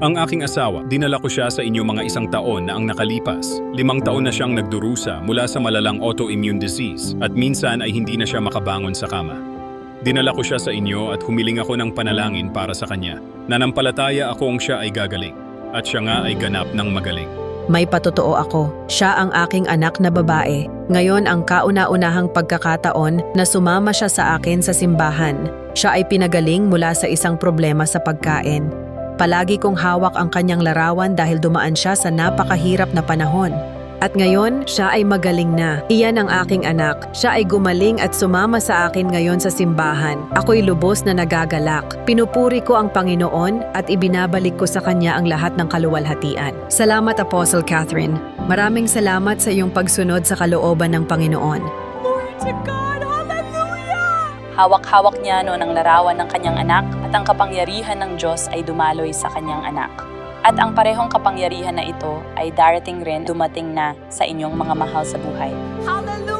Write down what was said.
Ang aking asawa, dinala ko siya sa inyo mga isang taon na ang nakalipas. Limang taon na siyang nagdurusa mula sa malalang autoimmune disease at minsan ay hindi na siya makabangon sa kama. Dinala ko siya sa inyo at humiling ako ng panalangin para sa kanya. Nanampalataya akong siya ay gagaling at siya nga ay ganap ng magaling. May patotoo ako. Siya ang aking anak na babae. Ngayon ang kauna-unahang pagkakataon na sumama siya sa akin sa simbahan. Siya ay pinagaling mula sa isang problema sa pagkain. Palagi kong hawak ang kanyang larawan dahil dumaan siya sa napakahirap na panahon. At ngayon, siya ay magaling na. Iyan ang aking anak. Siya ay gumaling at sumama sa akin ngayon sa simbahan. Ako'y lubos na nagagalak. Pinupuri ko ang Panginoon at ibinabalik ko sa Kanya ang lahat ng kaluwalhatian. Salamat Apostle Catherine. Maraming salamat sa iyong pagsunod sa kalooban ng Panginoon. Glory to God! Hawak-hawak niya noon ang larawan ng kanyang anak at ang kapangyarihan ng Diyos ay dumaloy sa kanyang anak. At ang parehong kapangyarihan na ito ay darating rin dumating na sa inyong mga mahal sa buhay. Hallelujah!